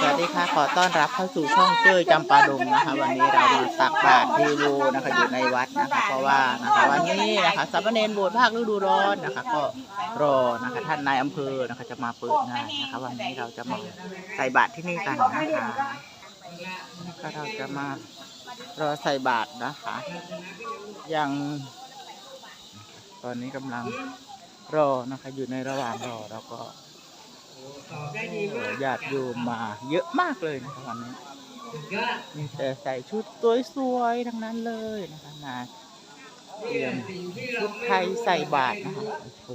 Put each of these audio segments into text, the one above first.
สวัสดีค่ะ ขอต้อนรับเข้าสู่ช่องเจ้ยจำปาดงนะคะ วันนี้เรามาตักบาตรดีโวนะคะอยู่ในวัดนะคะ เพราะว่านะคะวันนี้นะคะสามเณรโบสถ์ภาคฤดูร้อนนะคะ ก็รอนะคะท่านนายอำเภอนะคะจะมาเปิดงานนะคะ วันนี้เราจะมาใส่บาตรที่นี่กันนะคะก็เราจะมารอใส่บาตรนะคะ ยัง ตอนนี้กำลังรอนะคะอยู่ในระหว่างรอแล้วก็ ญาติโยมมาเยอะมากเลยนะคะวันนี้มีแต่ใส่ชุดสวยๆทั้งนั้นเลยนะคะมาเตรียมชุดไทยใส่บาตรนะคะโอ้โห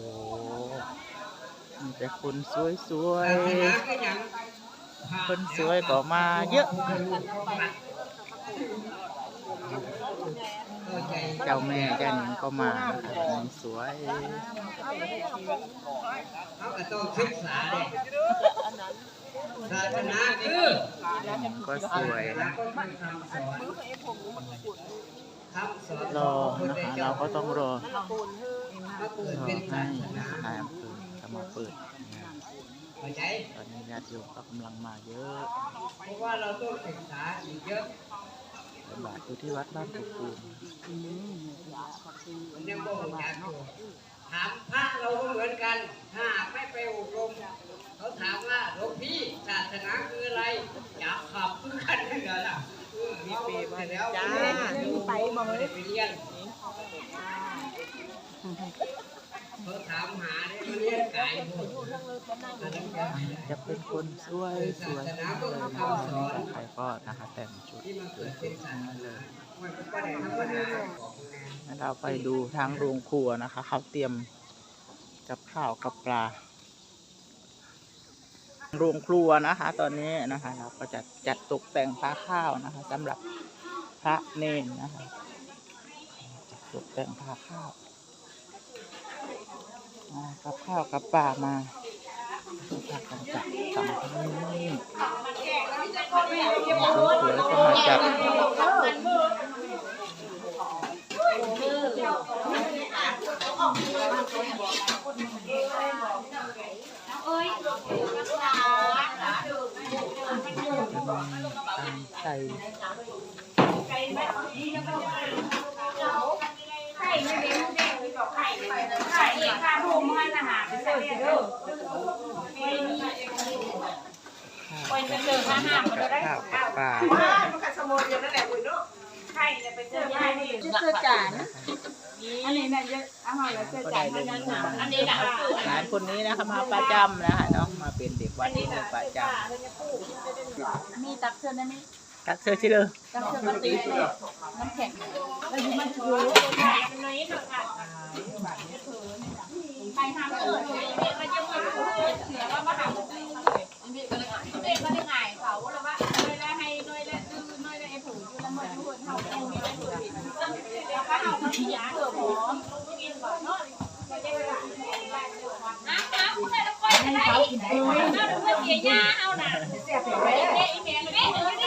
มีแต่คนสวยๆคนสวยก็มาเยอะ เจ้าแม่เจ้าหนิงก็มานะคะคนสวยเขาก็ต้องศึกษาเด็กศาสนาคือก็สวยนะรอนะคะเราก็ต้องรอรอให้ศาสนายอำเภอจะมาเปิดตอนนี้ญาติโยมก็กำลังมาเยอะเพราะว่าเราต้องศึกษาอีกเยอะบาทอยู่ที่วัดบ้านกุกูม มันยังบ่รู้จักอยู่ ถามพระเราก็เหมือนกันถ้าไม่ไปอบรมเขาถามว่าหลวงพี่ศาสนาคืออะไร อยากขับคือกันเหรอล่ะเออมีเปรมาแล้วจ้าไปบ่ได้ไปเรียนเขาถามหาได้มาเรียน จะเป็นคนสวยสวยเลยนะคะวันนี้ใครก็นะคะแต่งชุดสเกิวยดๆเป็นทั้งรนั้นเลยมันก็ได้ธรรมดาของแม่งั้นเราไปดูทางโรงครัวนะคะ เขาเตรียมกับข้าวกับปลา โรงครัวนะคะ ตอนนี้นะคะเราก็จะจัดตกแต่งพาข้าวนะคะสำหรับพระเนนนะคะ จัดตกแต่งพาข้าว กับข้าวกับปลามาพากันจัดสั่งนี่สวยๆก็มาจัดใส่ ไข่ไม่เป็นแดงเลยบอกไข่เลยไข่เองค่ะรวมมันอาหารเด้อเด้อคนจะเจอข้าห้ามมันจะได้ข้าวกับปลามันกัดสมุนอยู่นั่นแหละคุณเนาะไข่เนี่ยไปเจอได้นี่เสื้อจานอันนี้นะเยอะอาหอยแล้วเสื้อจานเลเท่ายนั้นนะน่ะอันนี้นะหลานคนนี้นะคะมาประจำนะคะเนาะมาเป็นเด็กวัดที่นี่ประจมีตักเสื้อได้ไหมตักเสื้อชิเลยตักเสื้อปกติน้ำแข็งแล้วอยู่มันถืำน้ำใส่ลงไปได้เออน่าดูว่าเสียยาเอาน่ะเสียไปแล้ว